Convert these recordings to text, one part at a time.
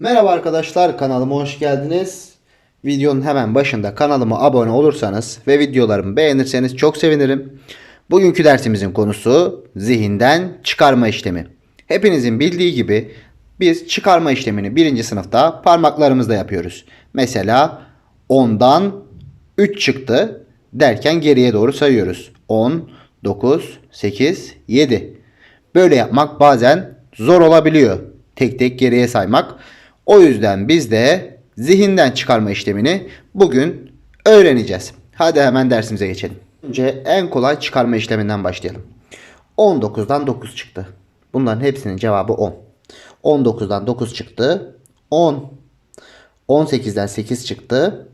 Merhaba arkadaşlar kanalıma hoş geldiniz. Videonun hemen başında kanalıma abone olursanız ve videolarımı beğenirseniz çok sevinirim. Bugünkü dersimizin konusu zihinden çıkarma işlemi. Hepinizin bildiği gibi biz çıkarma işlemini birinci sınıfta parmaklarımızla yapıyoruz. Mesela 10'dan 3 çıktı derken geriye doğru sayıyoruz. 10, 9, 8, 7. Böyle yapmak bazen zor olabiliyor. Tek tek geriye saymak. O yüzden biz de zihinden çıkarma işlemini bugün öğreneceğiz. Hadi hemen dersimize geçelim. Önce en kolay çıkarma işleminden başlayalım. 19'dan 9 çıktı. Bunların hepsinin cevabı 10. 19'dan 9 çıktı. 10. 18'den 8 çıktı.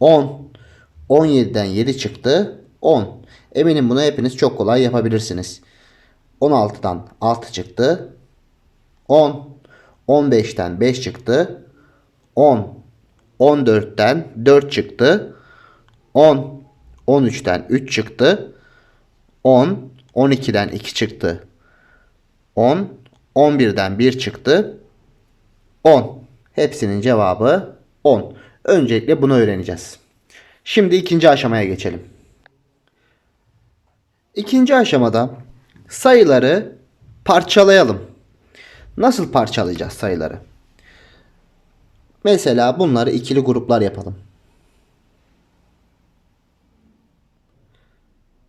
10. 17'den 7 çıktı. 10. Eminim bunu hepiniz çok kolay yapabilirsiniz. 16'dan 6 çıktı. 10. 15'ten 5 çıktı. 10. 14'ten 4 çıktı. 10. 13'ten 3 çıktı. 10. 12'den 2 çıktı. 10. 11'den 1 çıktı. 10. Hepsinin cevabı 10. Öncelikle bunu öğreneceğiz. Şimdi ikinci aşamaya geçelim. İkinci aşamada sayıları parçalayalım. Nasıl parçalayacağız sayıları? Mesela bunları ikili gruplar yapalım.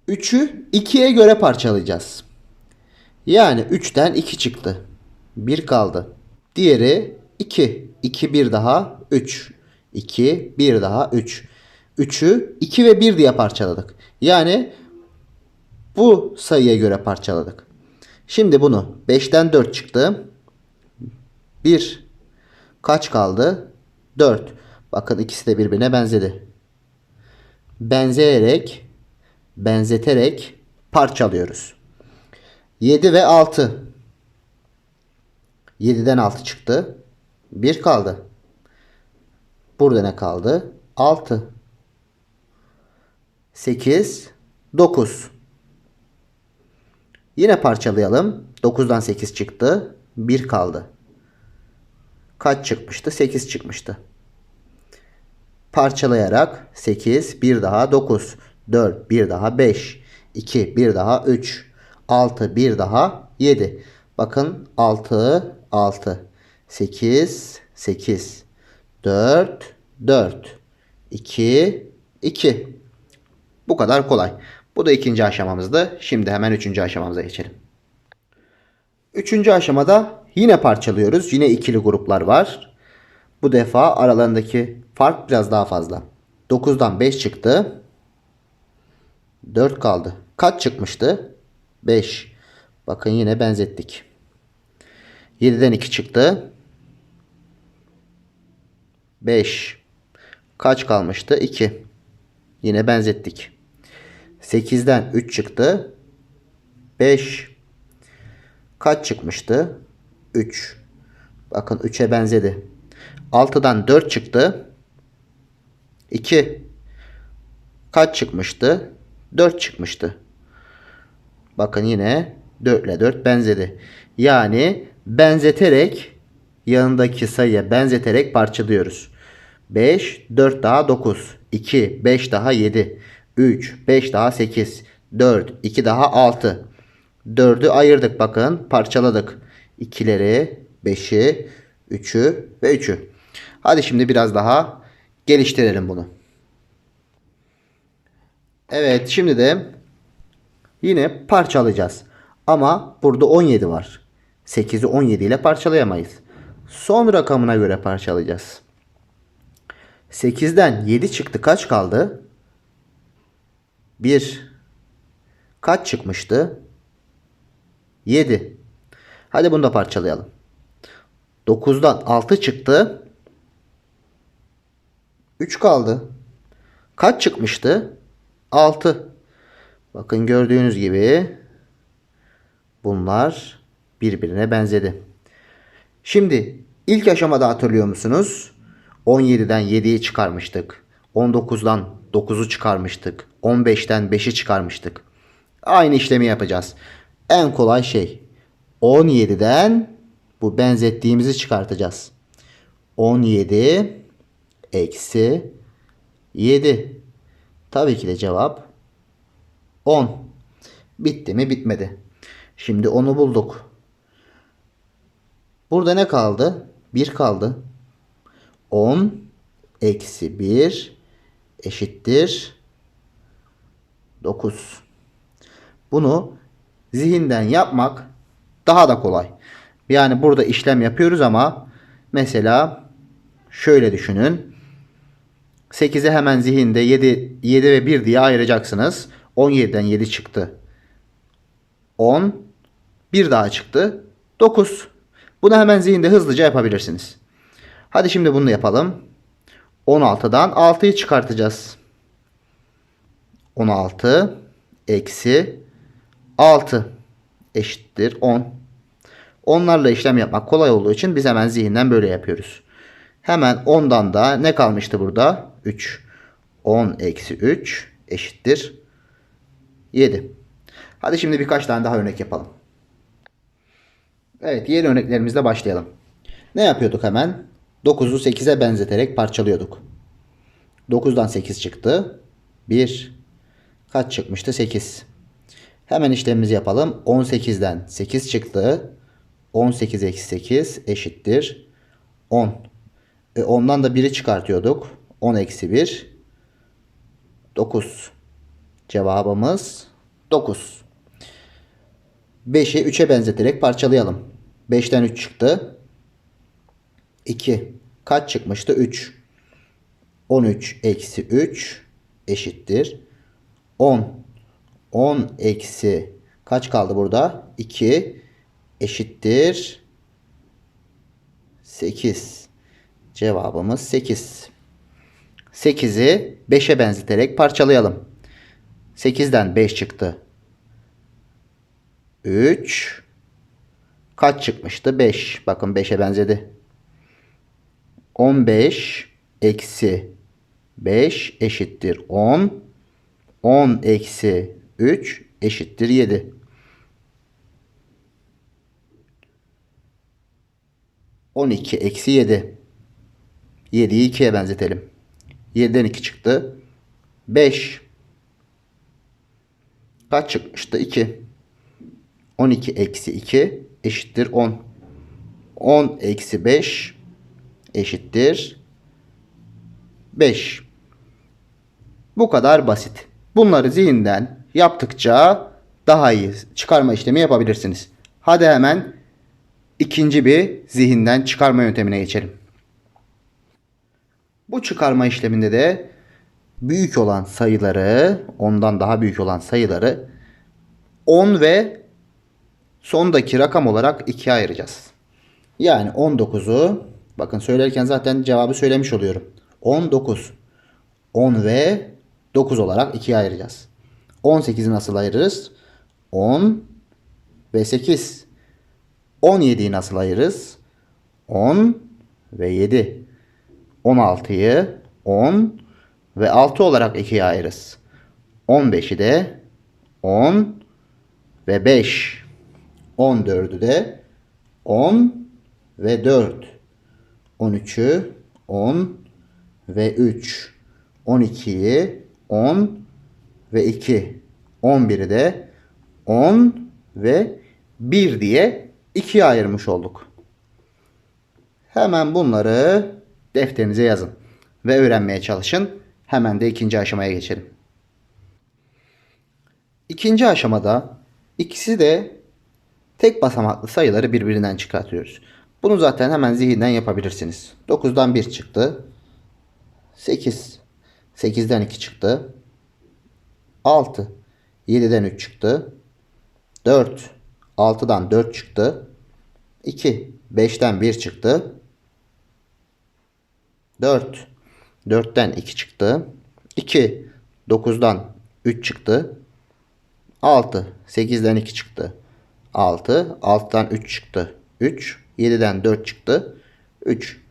3'ü 2'ye göre parçalayacağız. Yani 3'ten 2 çıktı. 1 kaldı. Diğeri 2. 2 bir daha 3. 2 bir daha 3. 3'ü 2 ve 1 diye parçaladık. Yani bu sayıya göre parçaladık. Şimdi bunu 5'ten 4 çıktı. 1 kaç kaldı? 4. Bakın ikisi de birbirine benzedi. Benzeyerek, benzeterek parçalıyoruz. 7 ve 6. 7'den 6 çıktı. 1 kaldı. Burada ne kaldı? 6. 8, 9. Yine parçalayalım. 9'dan 8 çıktı. 1 kaldı. Kaç çıkmıştı? 8 çıkmıştı. Parçalayarak 8, 1 daha 9, 4, 1 daha 5, 2, 1 daha 3, 6, 1 daha 7. Bakın 6, 6, 8, 8, 4, 4, 2, 2. Bu kadar kolay. Bu da ikinci aşamamızdı. Şimdi hemen üçüncü aşamamıza geçelim. Üçüncü aşamada yine parçalıyoruz. Yine ikili gruplar var. Bu defa aralarındaki fark biraz daha fazla. 9'dan 5 çıktı. 4 kaldı. Kaç çıkmıştı? 5. Bakın yine benzettik. 7'den 2 çıktı. 5. Kaç kalmıştı? 2. Yine benzettik. 8'den 3 çıktı. 5. Kaç çıkmıştı? 3. Bakın 3'e benzedi. 6'dan 4 çıktı. 2. Kaç çıkmıştı? 4 çıkmıştı. Bakın yine 4 ile 4 benzedi. Yani benzeterek yanındaki sayıya benzeterek parçalıyoruz. 5, 4 daha 9, 2, 5 daha 7, 3, 5 daha 8, 4, 2 daha 6. 4'ü ayırdık bakın parçaladık. 2'leri, 5'i, 3'ü ve 3'ü. Hadi şimdi biraz daha geliştirelim bunu. Evet şimdi de yine parçalayacağız. Ama burada 17 var. 8'i 17 ile parçalayamayız. Son rakamına göre parçalayacağız. 8'den 7 çıktı. Kaç kaldı? 1. Kaç çıkmıştı? 7. Hadi bunu da parçalayalım. 9'dan 6 çıktı. 3 kaldı. Kaç çıkmıştı? 6. Bakın gördüğünüz gibi bunlar birbirine benzedi. Şimdi ilk aşamada hatırlıyor musunuz? 17'den 7'yi çıkarmıştık. 19'dan 9'u çıkarmıştık. 15'ten 5'i çıkarmıştık. Aynı işlemi yapacağız. En kolay şey 17'den bu benzettiğimizi çıkartacağız. 17 eksi 7. Tabii ki de cevap 10. Bitti mi? Bitmedi. Şimdi 10'u bulduk. Burada ne kaldı? 1 kaldı. 10 eksi 1 eşittir 9. Bunu zihinden yapmak daha da kolay. Yani burada işlem yapıyoruz ama mesela şöyle düşünün. 8'e hemen zihinde 7, 7 ve 1 diye ayıracaksınız. 17'den 7 çıktı. 10. Bir daha çıktı. 9. Bunu hemen zihinde hızlıca yapabilirsiniz. Hadi şimdi bunu yapalım. 16'dan 6'yı çıkartacağız. 16 eksi 6 eşittir 10. Onlarla işlem yapmak kolay olduğu için biz hemen zihinden böyle yapıyoruz. Hemen 10'dan da ne kalmıştı burada? 3. 10 eksi 3 eşittir 7. Hadi şimdi birkaç tane daha örnek yapalım. Evet yeni örneklerimizle başlayalım. Ne yapıyorduk hemen? 9'u 8'e benzeterek parçalıyorduk. 9'dan 8 çıktı. 1. Kaç çıkmıştı? 8. Hemen işlemimizi yapalım. 18'den 8 çıktı. 18 eksi 8 eşittir 10. E 10'dan da 1'i çıkartıyorduk. 10 eksi 1 9. Cevabımız 9. 5'i 3'e benzeterek parçalayalım. 5'ten 3 çıktı. 2. Kaç çıkmıştı? 3. 13 eksi 3 eşittir. 10. 10 eksi kaç kaldı burada? 2 eşittir. 8. Cevabımız 8. 8'i 5'e benzeterek parçalayalım. 8'den 5 çıktı. 3 kaç çıkmıştı? 5. Bakın 5'e benzedi. 15 eksi 5 eşittir 10. 10 eksi 3 eşittir 7. 12 eksi 7. 7'yi 2'ye benzetelim. 7'den 2 çıktı. 5. Kaç çıkmıştı? 2. 12 eksi 2 eşittir 10. 10 eksi 5 eşittir 5. Bu kadar basit. Bunları zihinden yaptıkça daha iyi çıkarma işlemi yapabilirsiniz. Hadi hemen ikinci bir zihinden çıkarma yöntemine geçelim. Bu çıkarma işleminde de büyük olan sayıları, ondan daha büyük olan sayıları 10 ve sondaki rakam olarak ikiye ayıracağız. Yani 19'u bakın söylerken zaten cevabı söylemiş oluyorum. 19. 10 ve 9 olarak ikiye ayıracağız. 18'i nasıl ayırırız? 10 ve 8. 17'yi nasıl ayırırız? 10 ve 7. 16'yı 10 ve 6 olarak ikiye ayırırız. 15'i de 10 ve 5. 14'ü de 10 ve 4. 13'ü 10 ve 3. 12'yi 10 ve 2. 11'i de 10 ve 1 diye ikiye ayırmış olduk. Hemen bunları defterinize yazın ve öğrenmeye çalışın. Hemen de ikinci aşamaya geçelim. İkinci aşamada ikisi de tek basamaklı sayıları birbirinden çıkartıyoruz. Bunu zaten hemen zihinden yapabilirsiniz. 9'dan 1 çıktı. 8. 8'den 2 çıktı. 6. 7'den 3 çıktı. 4. 6'dan 4 çıktı. 2. 5'ten 1 çıktı. 4. 4'ten 2 çıktı. 2. 9'dan 3 çıktı. 6. 8'den 2 çıktı. 6. 6'dan 3 çıktı. 3. 7'den 4 çıktı. 3.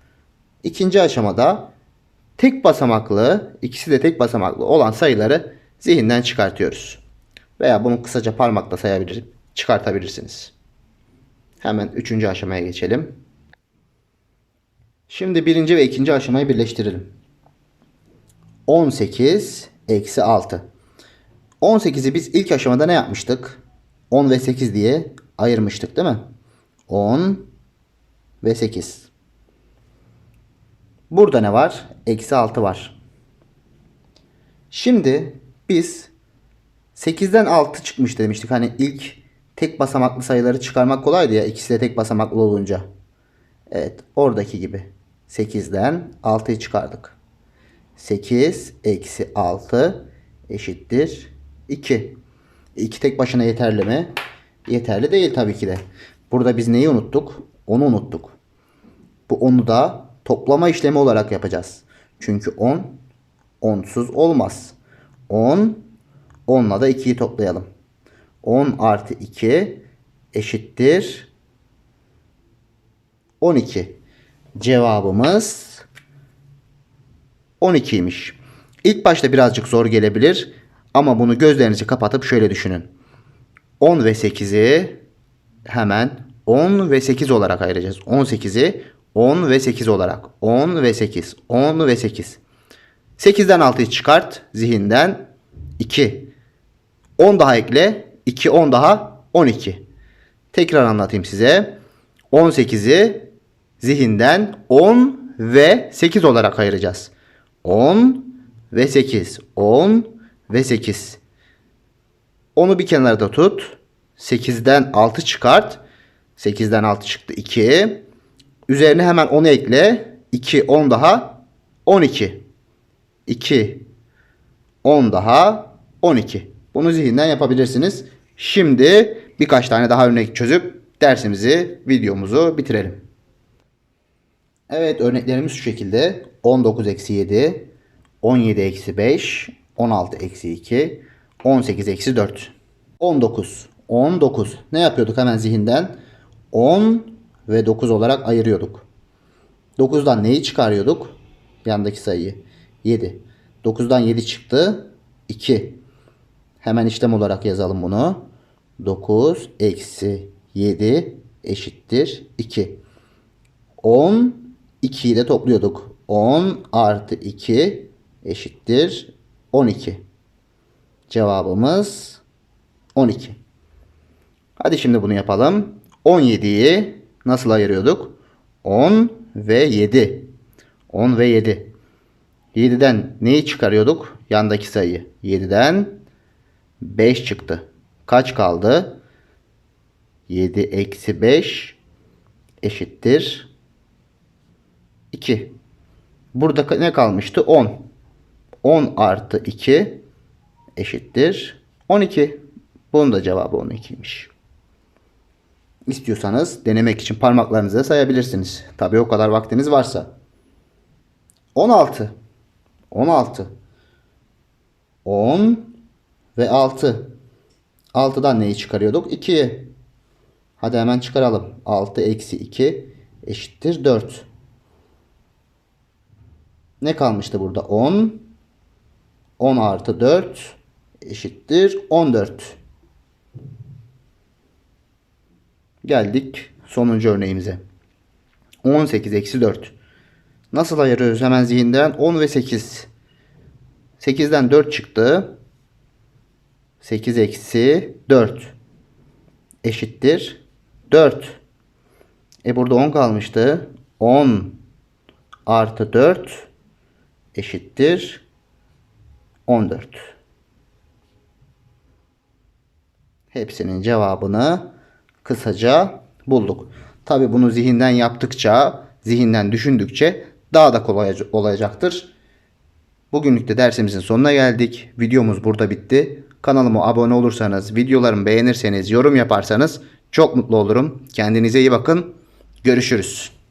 İkinci aşamada tek basamaklı, ikisi de tek basamaklı olan sayıları zihinden çıkartıyoruz. Veya bunu kısaca parmakla sayabilir, çıkartabilirsiniz. Hemen üçüncü aşamaya geçelim. Şimdi birinci ve ikinci aşamayı birleştirelim. 18 eksi 6. 18'i biz ilk aşamada ne yapmıştık? 10 ve 8 diye ayırmıştık değil mi? 10 ve 8. Burada ne var? Eksi 6 var. Şimdi biz 8'den 6 çıkmış demiştik. Hani ilk tek basamaklı sayıları çıkarmak kolaydı ya. ikisi de tek basamaklı olunca. Evet oradaki gibi. 8'den 6'yı çıkardık. 8 eksi 6 eşittir 2. 2 tek başına yeterli mi? Yeterli değil tabii ki de. Burada biz neyi unuttuk? Onu unuttuk. Bu 10'u da toplama işlemi olarak yapacağız. Çünkü 10 onsuz olmaz. 10 10'la da 2'yi toplayalım. 10 artı 2 eşittir 12. Cevabımız 12'ymiş. İlk başta birazcık zor gelebilir ama bunu gözlerinizi kapatıp şöyle düşünün. 10 ve 8'i hemen 10 ve 8 olarak ayıracağız. 18'i 10 ve 8 olarak. 10 ve 8. 10 ve 8. 8'den 6'yı çıkart zihinden 2. 10 daha ekle. 2 10 daha 12. Tekrar anlatayım size. 18'i zihinden 10 ve 8 olarak ayıracağız. 10 ve 8. 10 ve 8. Onu bir kenarda tut. 8'den 6 çıkart. 8'den 6 çıktı 2. Üzerine hemen 10'u ekle. 2 10 daha 12. 2 10 daha 12. Bunu zihinden yapabilirsiniz. Şimdi birkaç tane daha örnek çözüp dersimizi, videomuzu bitirelim. Evet örneklerimiz şu şekilde. 19 eksi 7, 17 eksi 5, 16 eksi 2, 18 eksi 4. 19. 19. Ne yapıyorduk hemen zihinden? 10 ve 9 olarak ayırıyorduk. 9'dan neyi çıkarıyorduk? Yandaki sayıyı. 7. 9'dan 7 çıktı. 2. Hemen işlem olarak yazalım bunu. 9 eksi 7 eşittir 2. 10 2'yi de topluyorduk. 10 artı 2 eşittir 12. Cevabımız 12. Hadi şimdi bunu yapalım. 17'yi nasıl ayırıyorduk? 10 ve 7. 10 ve 7. 7'den neyi çıkarıyorduk? Yandaki sayı. 7'den 5 çıktı. Kaç kaldı? 7 eksi 5 eşittir 2. Burada ne kalmıştı? 10. 10 artı 2 eşittir 12. Bunun da cevabı 12'ymiş. İstiyorsanız denemek için parmaklarınızı sayabilirsiniz. Tabi o kadar vaktiniz varsa. 16. 16. 10 ve 6. 6'dan neyi çıkarıyorduk? 2'yi. Hadi hemen çıkaralım. 6 eksi 2 eşittir 4. Ne kalmıştı burada? 10. 10 artı 4 eşittir 14. Geldik sonuncu örneğimize. 18 eksi 4. Nasıl ayırıyoruz hemen zihinden? 10 ve 8. 8'den 4 çıktı. 8 eksi 4 eşittir 4. E burada 10 kalmıştı. 10 artı 4 eşittir 14. Hepsinin cevabını kısaca bulduk. Tabi bunu zihinden yaptıkça, zihinden düşündükçe daha da kolay olacaktır. Bugünlük de dersimizin sonuna geldik. Videomuz burada bitti. Kanalıma abone olursanız, videolarımı beğenirseniz, yorum yaparsanız çok mutlu olurum. Kendinize iyi bakın. Görüşürüz.